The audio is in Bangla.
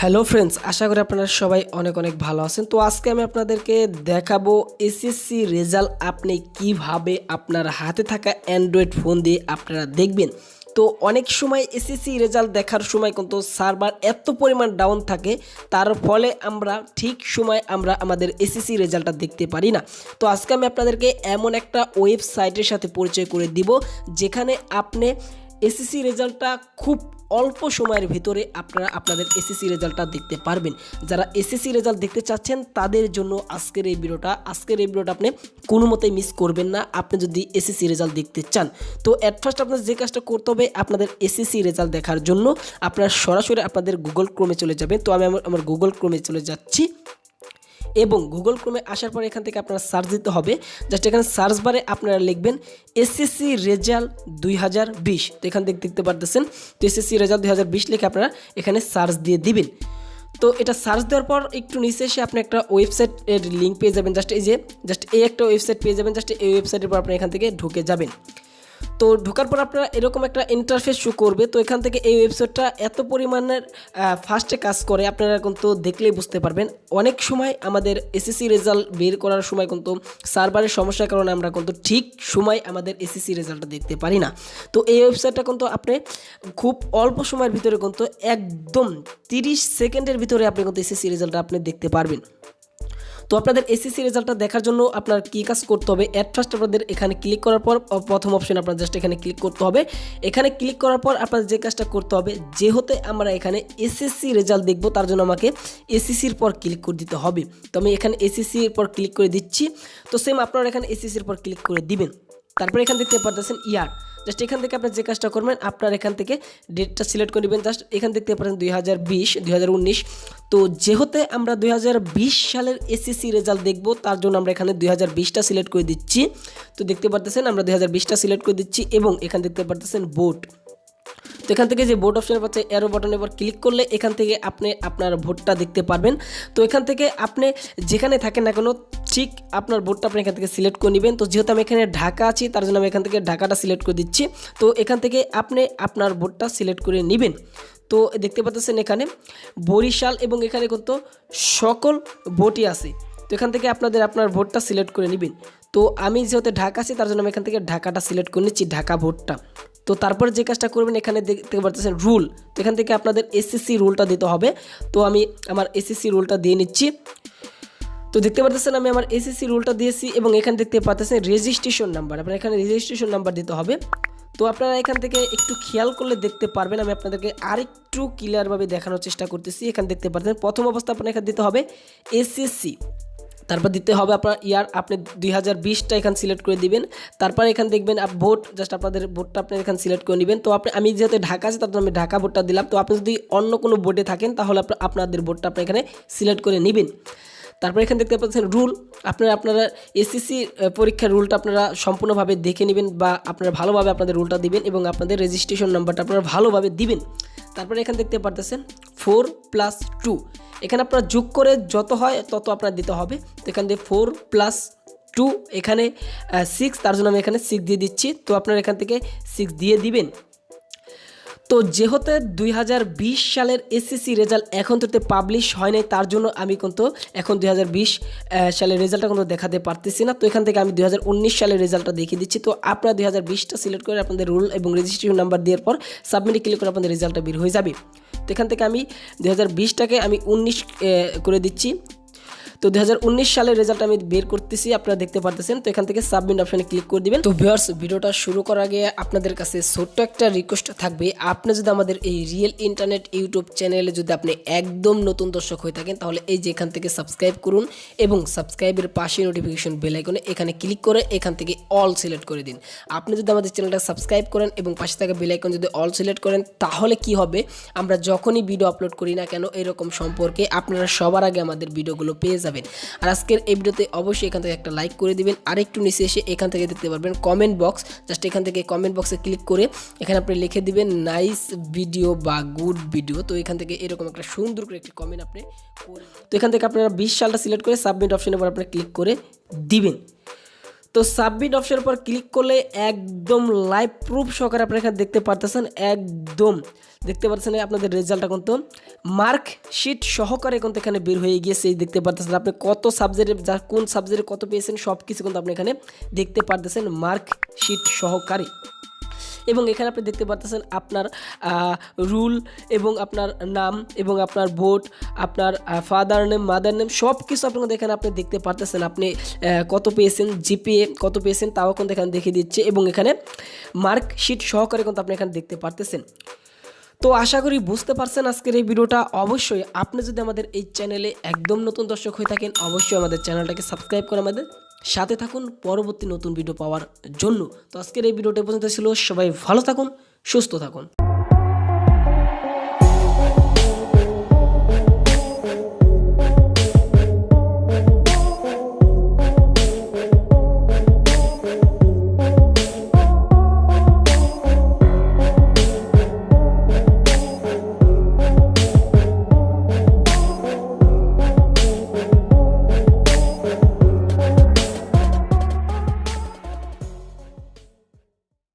হ্যালো ফ্রেন্ডস আশা করি আপনারা সবাই অনেক অনেক ভালো আছেন। তো আজকে আমি আপনাদেরকে দেখাবো এসএসসি রেজাল্ট আপনি কীভাবে আপনার হাতে থাকা অ্যান্ড্রয়েড ফোন দিয়ে আপনারা দেখবেন। তো অনেক সময় এসএসসি রেজাল্ট দেখার সময় কিন্তু সার্ভার এত পরিমাণ ডাউন থাকে, তার ফলে আমরা ঠিক সময় আমরা আমাদের এসএসসি রেজাল্টটা দেখতে পারি না। তো আজকে আমি আপনাদেরকে এমন একটা ওয়েবসাইটের সাথে পরিচয় করে দিব, যেখানে আপনি এসএসসি রেজাল্টটা খুব অল্প সময়ের ভিতরে আপনারা আপনাদের এসএসসি রেজাল্টটা দেখতে পারবেন। যারা এসএসসি রেজাল্ট দেখতে চাচ্ছেন, তাদের জন্য আজকের এই ভিডিওটা, আজকের এই ভিডিওটা আপনি কোনো মতেই মিস করবেন না। আপনি যদি এসএসসি রেজাল্ট দেখতে চান, তো অ্যাট ফার্স্ট আপনার যে কাজটা করতে হবে, আপনাদের এসএসসি রেজাল্ট দেখার জন্য আপনারা সরাসরি আপনাদের গুগল ক্রোমে চলে যাবেন। তো আমি আমার আমার গুগল ক্রোমে চলে যাচ্ছি। এবং গুগল ক্রোমে আসার পর এখান থেকে আপনারা সার্চ দিতে হবে। জাস্ট এখানে সার্চ বারে আপনারা লিখবেন এসএসসি রেজাল্ট দুই হাজার বিশ। তো এখান থেকে দেখতে পারতেছেন, তো এসএসসি রেজাল্ট দুই হাজার বিশ লিখে আপনারা এখানে সার্চ দিয়ে দিবেন। তো এটা সার্চ দেওয়ার পর একটু নিচে এসে আপনি একটা ওয়েবসাইট এর লিঙ্ক পেয়ে যাবেন। জাস্ট এই যে জাস্ট এই একটা ওয়েবসাইট পেয়ে যাবেন জাস্ট এই ওয়েবসাইটের পর আপনি এখান থেকে ঢুকে যাবেন। তো ঢোকার পর আপনারা এরকম একটা ইন্টারফেস শো করবে, তো এখান থেকে এই ওয়েবসাইটটা এত পরিমাণের ফাস্টে কাজ করে, আপনারা কিন্তু দেখলেই বুঝতে পারবেন। অনেক সময় আমাদের এসএসসি রেজাল্ট বের করার সময় কিন্তু সার্ভারের সমস্যার কারণে আমরা কিন্তু ঠিক সময় আমাদের এসএসসি রেজাল্টটা দেখতে পারি না। তো এই ওয়েবসাইটটা কিন্তু আপনি খুব অল্প সময়ের ভিতরে কিন্তু একদম তিরিশ সেকেন্ডের ভিতরে আপনি কিন্তু এসএসসি রেজাল্টটা আপনি দেখতে পারবেন। তো আপনাদের এসএসসি রেজাল্টটা দেখার জন্য আপনার কী কাজ করতে হবে? অ্যাট ফার্স্ট আপনাদের এখানে ক্লিক করার পর প্রথম অপশন আপনার জাস্ট এখানে ক্লিক করতে হবে। এখানে ক্লিক করার পর আপনার যে কাজটা করতে হবে, যেহেতু আমরা এখানে এসএসসি রেজাল্ট দেখব, তার জন্য আমাকে এসএসসির পর ক্লিক করে দিতে হবে। তো আমি এখানে এসএসসির পর ক্লিক করে দিচ্ছি। তো সেম আপনারা এখানে এসএসসির পর ক্লিক করে দিবেন। তারপরে এখান দেখতে পারতেছেন ইয়ার। জাস্ট এখান থেকে আপনার যে কাজটা করবেন, আপনার এখান থেকে ডেটটা সিলেক্ট করে নেবেন। জাস্ট এখান দেখতে পেপার দুই হাজার বিশ, দুই উনিশ। তো যেহেতু আমরা দুই হাজার বিশ সালের এসএসসি রেজাল্ট দেখব, তার জন্য আমরা এখানে দুই হাজার বিশটা সিলেক্ট করে দিচ্ছি। তো দেখতে পারতেছেন, আমরা দুই হাজার বিশটা সিলেক্ট করে দিচ্ছি এবং এখান দেখতে পারতেছেন বোট তো এখান থেকে যে ভোট অপশন পাচ্ছে এরো বাটন এবার ক্লিক করলে এখান থেকে আপনি আপনার ভোটটা দেখতে পারবেন। তো এখান থেকে আপনি যেখানে থাকেন না কেন, ঠিক আপনার ভোটটা আপনি এখান থেকে সিলেক্ট করে নেবেন। তো যেহেতু আমি এখানে ঢাকা আছি, তার জন্য আমি এখান থেকে ঢাকাটা সিলেক্ট করে দিচ্ছি। তো এখান থেকে আপনি আপনার ভোটটা সিলেক্ট করে নেবেন। তো দেখতে পাচ্ছেন এখানে বরিশাল এবং এখানে কিন্তু সকল ভোটই আছে। তো এখান থেকে আপনাদের আপনার ভোটটা সিলেক্ট করে নেবেন। তো আমি যেহেতু ঢাকা আছি, তার জন্য আমি এখান থেকে ঢাকাটা সিলেক্ট করে নিচ্ছি, ঢাকা ভোটটা তো তারপরে যে কাজটা করবেন, এখানে দেখতে পারতেছেন রুল তো এখান থেকে আপনাদের এসএসসি রুলটা দিতে হবে। তো আমি আমার এসএসসি রুলটা দিয়ে নিচ্ছি। তো দেখতে পারতেছেন আমি আমার এসএসসি রুলটা দিয়েছি এবং এখানে দেখতে পাচ্ছেন রেজিস্ট্রেশন নাম্বার আপনার এখানে রেজিস্ট্রেশন নাম্বার দিতে হবে। তো আপনারা এখান থেকে একটু খেয়াল করলে দেখতে পারবেন, আমি আপনাদেরকে আরেকটু ক্লিয়ারভাবে দেখানোর চেষ্টা করতেছি। এখানে দেখতে পাচ্ছেন প্রথম অবস্থা আপনার এখানে দিতে হবে এসএসসি তারপর দিতে হবে আপনার ইয়ার, আপনি দুই হাজার বিশটা এখানে সিলেক্ট করে দিবেন। তারপর এখানে দেখবেন ভোট জাস্ট আপনাদের ভোটটা আপনি এখানে সিলেক্ট করে নেবেন। তো আপনি, আমি যেহেতু ঢাকা আছে, তার জন্য আমি ঢাকা ভোটটা দিলাম। তো আপনি যদি অন্য কোনো বোর্ডে থাকেন, তাহলে আপনা- আপনাদের ভোটটা আপনি এখানে সিলেক্ট করে নেবেন। তারপর এখানে দেখতে পাচ্ছেন রুল আপনারা আপনারা এসএসসি পরীক্ষার রুলটা আপনারা সম্পূর্ণভাবে দেখে নেবেন বা আপনারা ভালোভাবে আপনাদের রুলটা দিবেন এবং আপনাদের রেজিস্ট্রেশন নাম্বারটা আপনারা ভালোভাবে দিবেন। তারপরে এখানে দেখতে পারতেছেন ফোর প্লাস টু। এখানে আপনারা যোগ করে যত হয় তত আপনার দিতে হবে। তো এখান দিয়ে ফোর প্লাস টু, এখানে সিক্স তার জন্য আমি এখানে সিক্স দিয়ে দিচ্ছি। তো আপনারা এখান থেকে সিক্স দিয়ে দিবেন। তো যেহেতু দুই হাজার বিশ সালের এসএসসি রেজাল্ট এখন তো পাবলিশ হয় নাই, তার জন্য আমি কিন্তু এখন দুই হাজার বিশ সালের রেজাল্টটা কিন্তু দেখাতে পারতেছি না। তো এখান থেকে আমি দুই হাজার উনিশ সালের রেজাল্টটা দেখিয়ে দিচ্ছি। তো আপনারা দুই হাজার সিলেক্ট করে আপনাদের রুল এবং রেজিস্ট্রেশন নাম্বার দেওয়ার পর সাবমিটে ক্লিক করে আপনাদের রেজাল্টটা বের হয়ে যাবে। তো এখান থেকে আমি দুই আমি উনিশ করে দিচ্ছি। তো দু সালের রেজাল্ট আমি বের করতেছি, আপনারা দেখতে পারতেছেন। তো এখান থেকে সাবমিট অপশানে ক্লিক করে দিবেন। তো ভিউয়ার্স ভিডিওটা শুরু করার আগে আপনাদের কাছে ছোট্ট একটা রিকোয়েস্ট থাকবে। আপনি যদি আমাদের এই রিয়েল ইন্টারনেট ইউটিউব চ্যানেলে যদি আপনি একদম নতুন দর্শক হয়ে থাকেন, তাহলে এই যে এখান থেকে সাবস্ক্রাইব করুন এবং সাবস্ক্রাইবের পাশে নোটিফিকেশন বেল আইকনে এখানে ক্লিক করে এখান থেকে অল সিলেক্ট করে দিন। আপনি যদি আমাদের চ্যানেলটা সাবস্ক্রাইব করেন এবং পাশে থাকা বেল আইকন যদি অল সিলেক্ট করেন, তাহলে কি হবে? আমরা যখনই ভিডিও আপলোড করি না কেন, এরকম সম্পর্কে আপনারা সবার আগে আমাদের ভিডিওগুলো পেয়ে যাবেন। আর আজকের এই ভিডিওতে অবশ্যই এখান থেকে একটা লাইক করে দিবেন। আর একটু নিচে এসে এখান থেকে দেখতে পারবেন কমেন্ট বক্স জাস্ট এখান থেকে কমেন্ট বক্সে ক্লিক করে এখানে আপনি লিখে দিবেন নাইস ভিডিও বা গুড ভিডিও তো এখান থেকে এরকম একটা সুন্দর করে একটি কমেন্ট আপনি তো এখান থেকে আপনারা বিশ সালটা সিলেক্ট করে সাবমিট অপশনের উপর আপনি ক্লিক করে দিবেন। তো সাবমিট অপশনের উপর ক্লিক করলে একদম লাইভ প্রুফ সহকারে আপনারা দেখতে পারতেছেন, একদম। দেখতে পাচ্ছেন আপনাদের রেজাল্টটা কিন্তু মার্ক শিট সহকারে কিন্তু এখানে বের হয়ে গিয়েছে দেখতে পারতেছেন আপনি কত সাবজেক্টে যা কোন সাবজেক্টে কত পেয়েছেন সব কিছু কিন্তু আপনি এখানে দেখতে পারতেছেন মার্ক শিট সহকারে। এবং এখানে আপনি দেখতে পাচ্ছেন আপনার রুল এবং আপনার নাম এবং আপনার ভোট, আপনার ফাদার নেম মাদার নেম সব কিছু আপনার এখানে আপনি দেখতে পারতেছেন। আপনি কত পেয়েছেন, জিপিএ কত পেয়েছেন তাও কিন্তু এখানে দেখিয়ে দিচ্ছে এবং এখানে মার্কশিট সহকারে কিন্তু আপনি এখানে দেখতে পারতেছেন। তো আশা করি বুঝতে পারছেন আজকের এই ভিডিওটা। অবশ্যই আপনি যদি আমাদের এই চ্যানেলে একদম নতুন দর্শক হয়ে থাকেন, অবশ্যই আমাদের চ্যানেলটাকে সাবস্ক্রাইব করে আমাদের সাথে থাকুন, পরবর্তী নতুন ভিডিও পাওয়ার জন্য। তো আজকের এই ভিডিওটা পর্যন্ত ছিল। সবাই ভালো থাকুন, সুস্থ থাকুন।